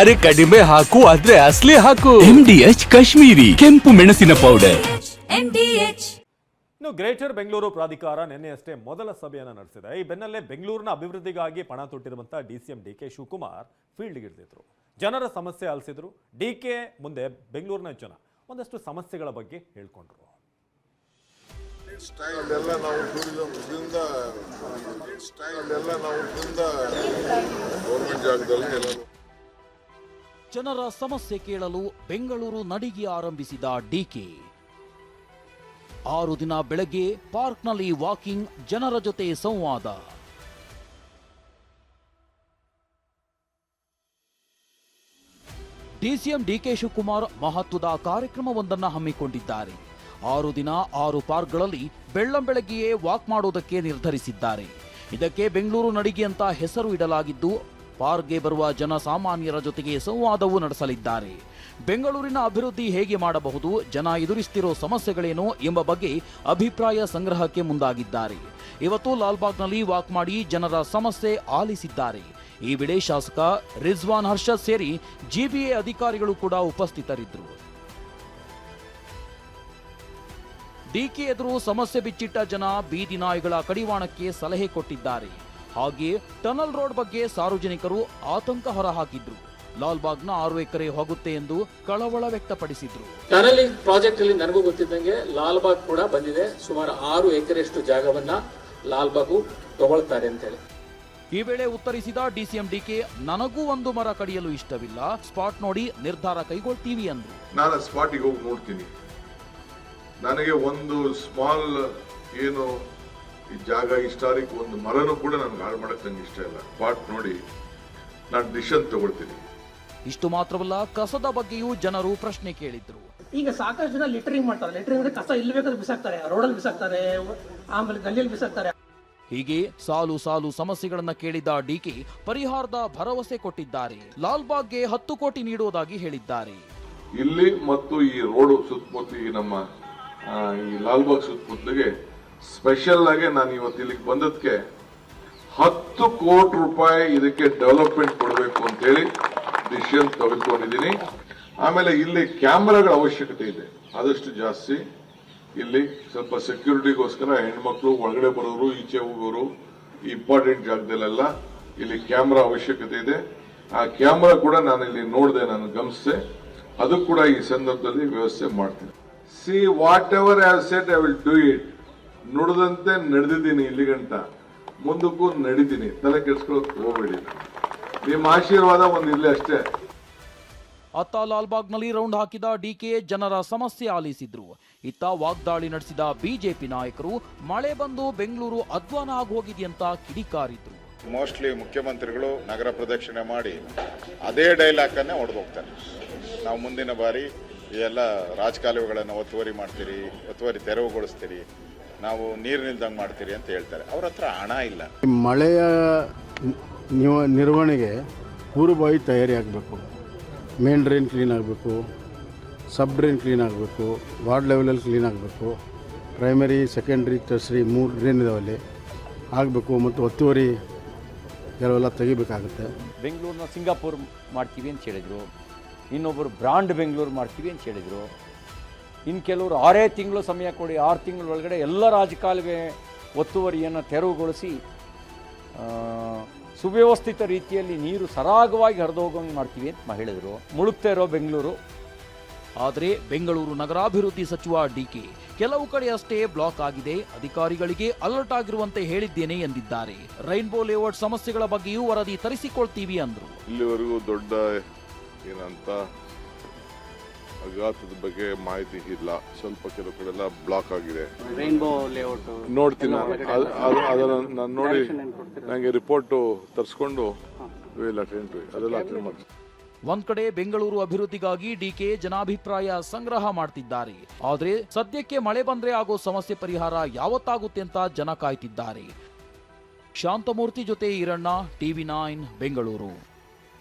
ಅರೆ ಕಡಿಮೆ ಹಾಕು ಆದ್ರೆ ಅಸ್ಲಿ ಹಾಕು. ಎಂಡಿಎಚ್ ಕಾಶ್ಮೀರಿ ಕೆಂಪು ಮೆಣಸಿನ ಪೌಡರ್ ಇನ್ನು ಗ್ರೇಟರ್ ಬೆಂಗಳೂರು ಪ್ರಾಧಿಕಾರ ನಿನ್ನೆಯಷ್ಟೇ ಮೊದಲ ಸಭೆಯನ್ನು ನಡೆಸಿದೆ. ಈ ಬೆನ್ನಲ್ಲೇ ಬೆಂಗಳೂರಿನ ಅಭಿವೃದ್ಧಿಗಾಗಿ ಪಣ ತೊಟ್ಟಿರುವಂತಹ D C M D K Shivakumar ಫೀಲ್ಡ್ಗಿಳಿದಿದ್ರು ಜನರ ಸಮಸ್ಯೆ ಆಲಿಸಿದ್ರು. ಡಿ ಕೆ ಮುಂದೆ ಬೆಂಗಳೂರಿನ ಜನ ಒಂದಷ್ಟು ಸಮಸ್ಯೆಗಳ ಬಗ್ಗೆ ಹೇಳ್ಕೊಂಡ್ರು. ಜನರ ಸಮಸ್ಯೆ ಕೇಳಲು ಬೆಂಗಳೂರು ನಡಿಗೆ ಆರಂಭಿಸಿದ ಡಿಕೆ. ಆರು ದಿನ ಬೆಳಗ್ಗೆ ಪಾರ್ಕ್ನಲ್ಲಿ ವಾಕಿಂಗ್, ಜನರ ಜೊತೆ ಸಂವಾದ. ಡಿಸಿಎಂ ಡಿಕೆ ಶಿವಕುಮಾರ್ ಮಹತ್ವದ ಕಾರ್ಯಕ್ರಮವೊಂದನ್ನು ಹಮ್ಮಿಕೊಂಡಿದ್ದಾರೆ. ಆರು ದಿನ ಆರು ಪಾರ್ಕ್ಗಳಲ್ಲಿ ಬೆಳ್ಳಂಬೆಳಗ್ಗೆಯೇ ವಾಕ್ ಮಾಡುವುದಕ್ಕೆ ನಿರ್ಧರಿಸಿದ್ದಾರೆ. ಇದಕ್ಕೆ ಬೆಂಗಳೂರು ನಡಿಗೆ ಅಂತ ಹೆಸರು ಇಡಲಾಗಿದ್ದು, ಪಾರ್ಕ್ಗೆ ಬರುವ ಜನಸಾಮಾನ್ಯರ ಜೊತೆಗೆ ಸಂವಾದವೂ ನಡೆಸಲಿದ್ದಾರೆ. ಬೆಂಗಳೂರಿನ ಅಭಿವೃದ್ಧಿ ಹೇಗೆ ಮಾಡಬಹುದು, ಜನ ಎದುರಿಸ್ತಿರೋ ಸಮಸ್ಯೆಗಳೇನು ಎಂಬ ಬಗ್ಗೆ ಅಭಿಪ್ರಾಯ ಸಂಗ್ರಹಕ್ಕೆ ಮುಂದಾಗಿದ್ದಾರೆ. ಇವತ್ತು ಲಾಲ್ಬಾಗ್ನಲ್ಲಿ ವಾಕ್ ಮಾಡಿ ಜನರ ಸಮಸ್ಯೆ ಆಲಿಸಿದ್ದಾರೆ. ಈ ವೇಳೆ ಶಾಸಕ ರಿಜ್ವಾನ್ ಹರ್ಷದ್ ಸೇರಿ ಜಿಬಿಎ ಅಧಿಕಾರಿಗಳು ಕೂಡ ಉಪಸ್ಥಿತರಿದ್ದರು. ಡಿಕೆ ಎದುರು ಸಮಸ್ಯೆ ಬಿಚ್ಚಿಟ್ಟ ಜನ ಬೀದಿ ನಾಯಿಗಳ ಕಡಿವಾಣಕ್ಕೆ ಸಲಹೆ ಕೊಟ್ಟಿದ್ದಾರೆ. ಹಾಗೆ ಟನಲ್ ರೋಡ್ ಬಗ್ಗೆ ಸಾರ್ವಜನಿಕರು ಆತಂಕ ಹೊರಹಾಕಿದ್ರು. ಲಾಲ್ಬಾಗ್ನ ಆರು ಎಕರೆ ಹೋಗುತ್ತೆ ಎಂದು ಕಳವಳ ವ್ಯಕ್ತಪಡಿಸಿದ್ರು. ಟನಲಿಂಗ್ ಪ್ರಾಜೆಕ್ಟ್ ಅಲ್ಲಿ ನನಗೂ ಗೊತ್ತಿದ್ದಂಗೆ ಲಾಲ್ಬಾಗ್ ಕೂಡ ಬಂದಿದೆ. ಸುಮಾರು ಆರು ಎಕರೆಷ್ಟು ಜಾಗವನ್ನ ಲಾಲ್ಬಾಗು ತಗೊಳ್ತಾರೆ ಅಂತೇಳಿ. ಈ ವೇಳೆ ಉತ್ತರಿಸಿದ ಡಿಸಿಎಂ ಡಿಕೆ ನನಗೂ ಒಂದು ಮರ ಕಡಿಯಲು ಇಷ್ಟವಿಲ್ಲ. ಸ್ಪಾಟ್ ನೋಡಿ ನಿರ್ಧಾರ ಕೈಗೊಳ್ತೀವಿ ಅಂದ್ರು. ನಾನು ಸ್ಪಾಟಿಗೆ ಹೋಗಿ ನೋಡ್ತೀನಿ. ನನಗೆ ಒಂದು ಸ್ಮಾಲ್ ಏನು ಈ ಜಾಗ ಹಿಸ್ಟಾರಿಕ್ ಒಂದು ಮರನೂ ಕೂಡ ನನಗೆ ಹಾಳು ಮಾಡಕ್ಕೆ ನಂಗೆ ಇಷ್ಟ ಇಲ್ಲ. ಪಾಟ್ ನೋಡಿ ನಾನು ಡಿಶನ್ ತಗೊಳ್ತೀನಿ. ಇಷ್ಟು ಮಾತ್ರವಲ್ಲ ಕಸದ ಬಗ್ಗೆಯೂ ಜನರು ಪ್ರಶ್ನೆ ಕೇಳಿದ್ರು. ಈಗ ಸಾಕಷ್ಟು ಜನ ಲಿಟರಿಂಗ್ ಮಾಡ್ತಾರೆ. ಲಿಟರಿಂಗ್ ಅಂದ್ರೆ ಕಸ ಇಲ್ಲಿ ಬೇಕಾದ್ರೆ ಬಿಸಾಕ್ತಾರೆ. ರೋಡಲ್ಲಿ ಬಿಸಾಕ್ತಾರೆ ಆಮೇಲೆ ಗಲ್ಲಿಯಲ್ಲಿ ಬಿಸಾಕ್ತಾರೆ. ಹೀಗೆ ಸಾಲು ಸಾಲು ಸಮಸ್ಯೆಗಳನ್ನ ಕೇಳಿದ ಡಿಕೆ ಪರಿಹಾರದ ಭರವಸೆ ಕೊಟ್ಟಿದ್ದಾರೆ. ಲಾಲ್ಬಾಗ್ಗೆ ಹತ್ತು ಕೋಟಿ ನೀಡುವುದಾಗಿ ಹೇಳಿದ್ದಾರೆ. ಇಲ್ಲಿ ಮತ್ತು ಈ ರೋಡ್ ಸುತ್ತಮುತ್ತ ನಮ್ಮ ಆ, ಲಾಲ್ ಬಾಗ್ ಸುತ್ತಮುತ್ತಲಿಗೆ ಸ್ಪೆಷಲ್ ಆಗಿ ನಾನು ಇವತ್ತು ಇಲ್ಲಿಗೆ ಬಂದದಕ್ಕೆ ಹತ್ತು ಕೋಟಿ ರೂಪಾಯಿ ಇದಕ್ಕೆ ಡೆವಲಪ್ಮೆಂಟ್ ಕೊಡಬೇಕು ಅಂತೇಳಿ ಡಿಸಿಷನ್ ತೆಗೆದುಕೊಂಡಿದ್ದೀನಿ. ಆಮೇಲೆ ಇಲ್ಲಿ ಕ್ಯಾಮ್ರಾಗಳ ಅವಶ್ಯಕತೆ ಇದೆ. ಆದಷ್ಟು ಜಾಸ್ತಿ. ಇಲ್ಲಿ ಸ್ವಲ್ಪ ಸೆಕ್ಯೂರಿಟಿಗೋಸ್ಕರ ಹೆಣ್ಮಕ್ಳು ಒಳಗಡೆ ಬರೋರು ಈಚೆ ಹೋಗೋರು ಇಂಪಾರ್ಟೆಂಟ್ ಜಾಗದಲ್ಲೆಲ್ಲ ಇಲ್ಲಿ ಕ್ಯಾಮ್ರಾ ಅವಶ್ಯಕತೆ ಇದೆ. ಆ ಕ್ಯಾಮ್ರಾ ಕೂಡ ನಾನು ಇಲ್ಲಿ ನೋಡಿದೆ ನಾನು ಗಮನಿಸಿದೆ. ಅದು ಕೂಡ ಈ ಸಂದರ್ಭದಲ್ಲಿ ವ್ಯವಸ್ಥೆ ಮಾಡ್ತೀನಿ. See whatever have set I will do it ನುಡಿದಂತೆ ನಡೆದಿದ್ದೀನಿ ಇಲ್ಲಿ ಗಂಟ ಮುಂದಕ್ಕೂ ನಡೀತೀನಿ. ತಲೆ ಕೆಡ್ಸ್ಕೊಳಕ್ ಹೋಗ್ಬೇಡಿ. ನಿಮ್ಮ ಆಶೀರ್ವಾದ ಒಂದು ಇಲ್ಲಿ ಅಷ್ಟೇ. ಅತ್ತ ಲಾಲ್ಬಾಗ್ನಲ್ಲಿ ರೌಂಡ್ ಹಾಕಿದ ಡಿಕೆ ಜನರ ಸಮಸ್ಯೆ ಆಲಿಸಿದ್ರು. ಇತ್ತ ವಾಗ್ದಾಳಿ ನಡೆಸಿದ ಬಿಜೆಪಿ ನಾಯಕರು ಮಳೆ ಬಂದು ಬೆಂಗಳೂರು ಅಧ್ವಾನ ಆಗೋಗಿದೆಯಂತ ಕಿಡಿಕಾರಿದ್ರು. ಮೋಸ್ಟ್ಲಿ ಮುಖ್ಯಮಂತ್ರಿಗಳು ನಗರ ಪ್ರದಕ್ಷಿಣೆ ಮಾಡಿ ಅದೇ ಡೈಲಾಗನ್ನೇ ಹೊಡೆದೋಗ್ತಾರೆ. ನಾವು ಮುಂದಿನ ಬಾರಿ ಎಲ್ಲ ರಾಜಕಾಲುವೆಗಳನ್ನು ಒತ್ತುವರಿ ಮಾಡ್ತೀರಿ ಒತ್ತುವರಿ ತೆರವುಗೊಳಿಸ್ತೀರಿ ನಾವು ನೀರು ನಿಲ್ದಂಗೆ ಮಾಡ್ತೀರಿ ಅಂತ ಹೇಳ್ತಾರೆ. ಅವ್ರ ಹತ್ರ ಹಣ ಇಲ್ಲ. ಮಳೆಯ ನಿವ- ನಿರ್ವಹಣೆಗೆ ಪೂರ್ವಭಾವಿ ತಯಾರಿ ಆಗಬೇಕು. ಮೇನ್ ಡ್ರೈನ್ ಕ್ಲೀನ್ ಆಗಬೇಕು ಸಬ್ ಡ್ರೈನ್ ಕ್ಲೀನ್ ಆಗಬೇಕು ವಾರ್ಡ್ ಲೆವೆಲಲ್ಲಿ ಕ್ಲೀನ್ ಆಗಬೇಕು ಪ್ರೈಮರಿ ಸೆಕೆಂಡ್ರಿ ಟರ್ಸರಿ ಮೂರು ಡ್ರೈನ್ ಇದಾವಲ್ಲಿ ಆಗಬೇಕು ಮತ್ತು ಒತ್ತುವರಿ ಕೆಲವೆಲ್ಲ ತೆಗಿಬೇಕಾಗುತ್ತೆ. ಬೆಂಗಳೂರನ್ನ ಸಿಂಗಾಪುರ್ ಮಾಡ್ತೀವಿ ಅಂತ ಹೇಳಿದರು. ಇನ್ನೊಬ್ಬರು ಬ್ರಾಂಡ್ ಬೆಂಗಳೂರು ಮಾಡ್ತೀವಿ ಅಂತ ಹೇಳಿದರು. ಇನ್ನು ಕೆಲವರು ಆರೇ ತಿಂಗಳು ಸಮಯ ಕೊಡಿ ಆರು ತಿಂಗಳ ಒಳಗಡೆ ಎಲ್ಲ ರಾಜಕಾಲುವೆ ಒತ್ತುವರಿಯನ್ನು ತೆರವುಗೊಳಿಸಿ ಸುವ್ಯವಸ್ಥಿತ ರೀತಿಯಲ್ಲಿ ನೀರು ಸರಾಗವಾಗಿ ಹರಿದೋಗಂಗೆ ಹೋಗೋಂಗೆ ಮಾಡ್ತೀವಿ ಅಂತ ಹೇಳಿದರು. ಮುಳುಗ್ತಾ ಇರೋ ಬೆಂಗಳೂರು. ಆದರೆ ಬೆಂಗಳೂರು ನಗರಾಭಿವೃದ್ಧಿ ಸಚಿವ ಡಿಕೆ ಕೆಲವು ಕಡೆ ಅಷ್ಟೇ ಬ್ಲಾಕ್ ಆಗಿದೆ. ಅಧಿಕಾರಿಗಳಿಗೆ ಅಲರ್ಟ್ ಆಗಿರುವಂತೆ ಹೇಳಿದ್ದೇನೆ ಎಂದಿದ್ದಾರೆ. ರೈನ್ಬೋ ಲೇಔಟ್ ಸಮಸ್ಯೆಗಳ ಬಗ್ಗೆಯೂ ವರದಿ ತರಿಸಿಕೊಳ್ತೀವಿ ಅಂದರು. ಇಲ್ಲಿವರೆಗೂ ದೊಡ್ಡ ಏನಂತ ಅಘಾತದ ಬಗ್ಗೆ ಮಾಹಿತಿ ಇಲ್ಲ. ಸ್ವಲ್ಪ ಕೆಲವು ಕಡೆ ಎಲ್ಲ ಬ್ಲಾಕ್ ಆಗಿದೆ ರೈನ್ಬೋ ಲೇಔಟ್ ನೋಡ್ತೀನಿ. ನಾನು. ಅದ್- ಅದ್- ಅದನ್ನ ನಾನು ನೋಡಿ ನನಗೆ ರಿಪೋರ್ಟು ತರಿಸ್ಕೊಂಡು ವಿಲ್ ಅಟೆಂಡ್ ಟು ಅದೆಲ್ಲ ಅಟೆಂಡ್ ಮಾಡ್ತೀನಿ. ಒಂದ್ ಕಡೆ ಬೆಂಗಳೂರು ಅಭಿವೃದ್ಧಿಗಾಗಿ ಡಿಕೆ ಜನಾಭಿಪ್ರಾಯ ಸಂಗ್ರಹ ಮಾಡ್ತಿದ್ದಾರೆ. ಆದ್ರೆ ಸದ್ಯಕ್ಕೆ ಮಳೆ ಬಂದ್ರೆ ಆಗೋ ಸಮಸ್ಯೆ ಪರಿಹಾರ ಯಾವತ್ತಾಗುತ್ತೆ ಅಂತ ಜನ ಕಾಯ್ತಿದ್ದಾರೆ. ಶಾಂತಮೂರ್ತಿ ಜೊತೆ ಈರಣ್ಣ ಟಿವಿ ನೈನ್ ಬೆಂಗಳೂರು.